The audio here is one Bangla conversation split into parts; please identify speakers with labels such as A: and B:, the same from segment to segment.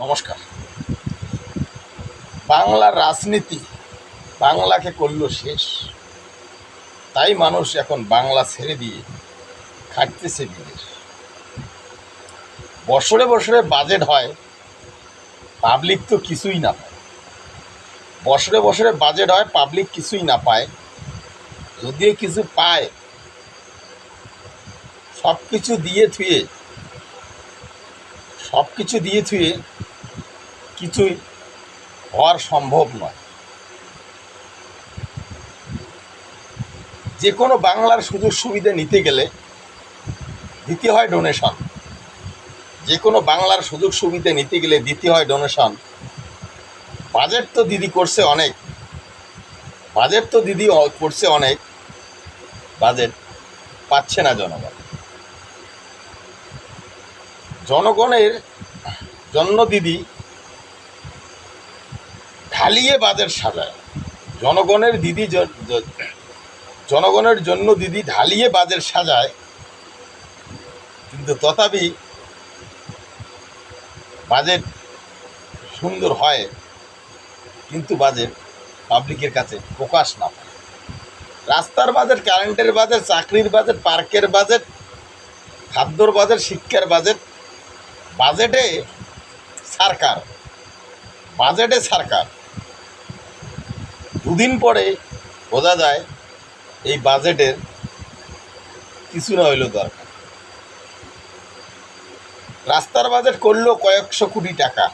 A: নমস্কার। বাংলার রাজনীতি বাংলাকে করল শেষ। তাই মানুষ এখন বাংলা ছেড়ে দিয়ে খাটতেছে বিদেশ। বছরে বছরে বাজেট হয় পাবলিক তো কিছুই না পায়। বছরে বছরে বাজেট হয় পাবলিক কিছুই না পায়। যদিও কিছু পায় সব কিছু দিয়ে থুয়ে সব কিছু দিয়ে থুয়ে কিছুই হওয়ার সম্ভব নয়। যে কোনো বাংলার সুযোগ সুবিধা নিতে গেলে দিতে হয় ডোনেশন যে কোনো বাংলার সুযোগ সুবিধা নিতে গেলে দিতে হয় ডোনেশন বাজেট তো দিদি করছে অনেক। বাজেট তো দিদি করছে অনেক। বাজেট পাচ্ছে না জনগণ। জনগণের জন্য দিদি ঢালিয়ে বাজেট সাজায় জনগণের দিদি জনগণের জন্য দিদি ঢালিয়ে বাজেট সাজায়। কিন্তু তথাপি বাজেট সুন্দর হয়, কিন্তু বাজেট পাবলিকের কাছে প্রকাশ না পায় রাস্তার বাজেট, কারেন্টের বাজেট, চাকরির বাজেট, পার্কের বাজেট, খাদ্যর বাজেট, শিক্ষার বাজেট, বাজেটে সরকার। বাজেটে সরকার। দুদিন পরে বোঝা যায় এই বাজেটের কিছু না হইলেও দরকার। রাস্তার বাজেট করল কয়েকশো কোটি টাকা।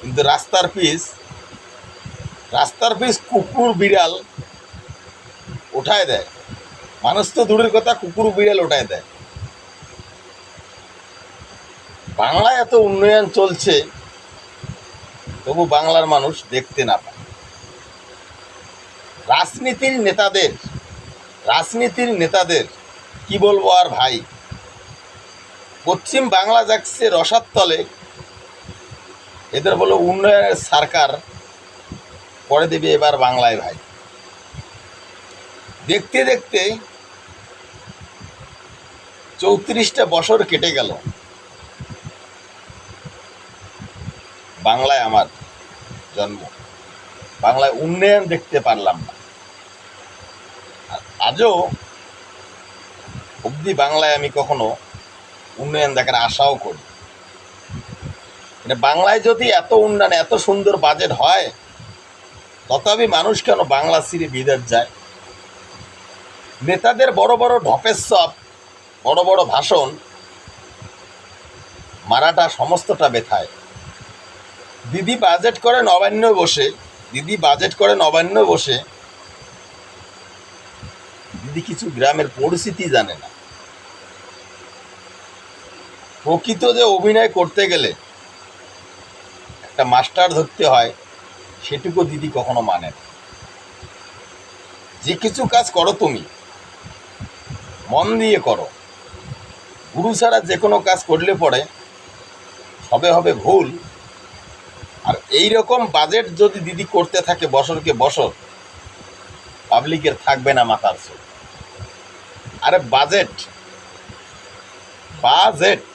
A: কিন্তু রাস্তার পিস রাস্তার পিস কুকুর, বিড়াল উঠায় দেয়। মানুষ তো দূরের কথা, কুকুর, বিড়াল উঠায় দেয়। বাংলায় এত উন্নয়ন চলছে, তবু বাংলার মানুষ দেখতে না পায়। রাজনীতির নেতাদের রাজনীতির নেতাদের কি বলব আর ভাই? পশ্চিম বাংলা যাচ্ছে রসার তলে। এদের বলো উন্নয়নের সরকার। করে দেবে এবার বাংলায় ভাই। দেখতে দেখতে চৌত্রিশটা বছর কেটে গেল। বাংলায় আমার জন্ম। বাংলায় উন্নয়ন দেখতে পারলাম না। আজও অবধি বাংলায় আমি কখনো উন্নয়ন দেখার আশাও করি। মানে বাংলায় যদি এত উন্নয়ন, এত সুন্দর বাজেট হয়, তথাপি মানুষ কেন বাংলা সিরে বিদেশ যায়? নেতাদের বড় বড় সব, বড় বড় ভাষণ মারাটা সমস্তটা বেথায়। দিদি বাজেট করে নবান্ন বসে, দিদি বাজেট করে নবান্ন বসে দিদি কিছু গ্রামের পরিস্থিতি জানে না, প্রকৃত যে অভিনয় করতে গেলে একটা মাস্টার ধরতে হয়, সেটুকু দিদি কখনো মানে না। যে কিছু কাজ করো তুমি, মন দিয়ে করো। গুরু ছাড়া যে কোনো কাজ করলে পরে সবে হবে ভুল। আর এই রকম বাজেট যদি দিদি করতে থাকে বছরকে বছর পাবলিকের থাকবে না মাথার চোখ আরে বাজেট। বাজেট।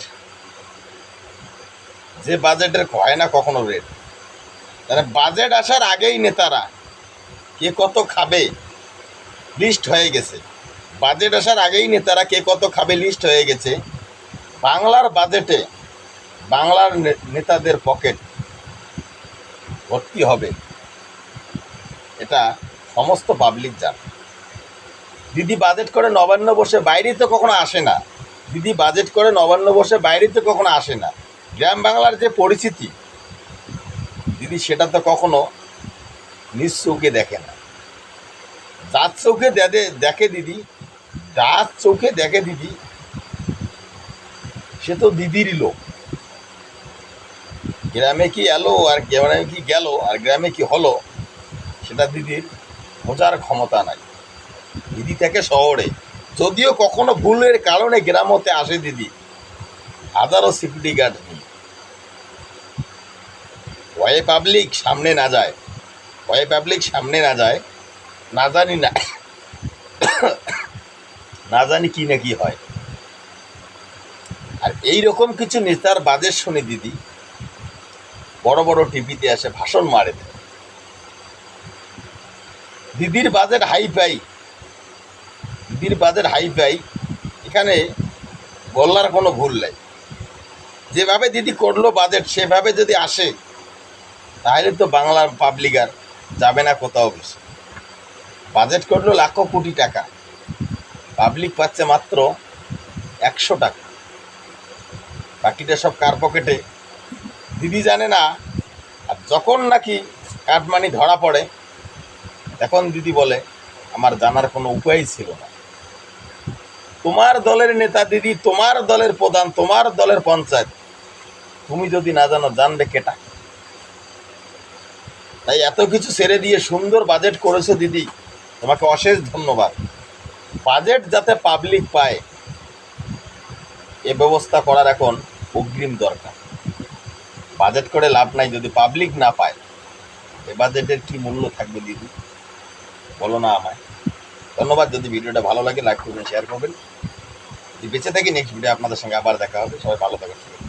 A: যে বাজেটের হয় না কখনো রেট। তাহলে বাজেট আসার আগেই নেতারা কে কত খাবে লিস্ট হয়ে গেছে। বাজেট আসার আগেই নেতারা কে কত খাবে লিস্ট হয়ে গেছে। বাংলার বাজেটে বাংলার নেতাদের পকেট ভর্তি হবে। এটা সমস্ত পাবলিক জানে। দিদি বাজেট করে নবান্ন বসে বাইরে তো কখনো আসে না। দিদি বাজেট করে নবান্ন বসে বাইরে তো কখনো আসে না। গ্রাম বাংলার যে পরিস্থিতি, দিদি সেটা তো কখনো নিজ চোখে দেখে না। যার চোখে দেখে দিদি, যার চোখে দেখে দিদি, সে তো দিদিরই লোক। গ্রামে কি এলো আর গ্রামে কি গেল আর গ্রামে কি হলো, সেটা দিদির বোঝার ক্ষমতা নাই। দিদি থেকে শহরে। যদিও কখনো ভুলের কারণে গ্রামতে আসে দিদি। হাজারো সিকিউরিটি গার্ড নেই। ভয়ে পাবলিক সামনে না যায়। ভয়ে পাবলিক সামনে না যায়। না জানি না। না জানি কি না কি হয়। আর এই রকম কিছু নেতার বাজেট শুনে দিদি, বড় বড় টিভিতে আসে ভাষণ মারে দিদির বাজেট হাই পাই দিদির বাজেট হাই পাই এখানে বলার কোনো ভুল নাই। যেভাবে দিদি করল বাজেট, সেভাবে যদি আসে, তাহলে তো বাংলার পাবলিক আর যাবে না কোথাও বেশি। বাজেট করল লাখো কোটি টাকা। পাবলিক পাচ্ছে মাত্র একশো টাকা। বাকিটা সব কার পকেটে? দিদি জানে না। আর যখন নাকি কাটমানি ধরা পড়ে তখন দিদি বলে, আমার জানার কোনো উপায় ছিল না। তোমার দলের নেতা দিদি, তোমার দলের প্রধান, তোমার দলের পঞ্চায়েত। তুমি যদি না জানো, জানবে কেটা। তাই এত কিছু ছেড়ে দিয়ে সুন্দর বাজেট করেছ দিদি। তোমাকে অশেষ ধন্যবাদ। বাজেট যাতে পাবলিক পায়, এ ব্যবস্থা করার এখন অগ্রিম দরকার। বাজেট করে লাভ নাই, যদি পাবলিক না পায়, এ বাজেটের কি মূল্য থাকবে দিদি? বলো না আমায়। ধন্যবাদ। যদি ভিডিওটা ভালো লাগে লাইক করবেন শেয়ার করবেন। যদি বেঁচে থাকি নেক্সট ভিডিও আপনাদের সঙ্গে আবার দেখা হবে। সবাই ভালো থাকবেন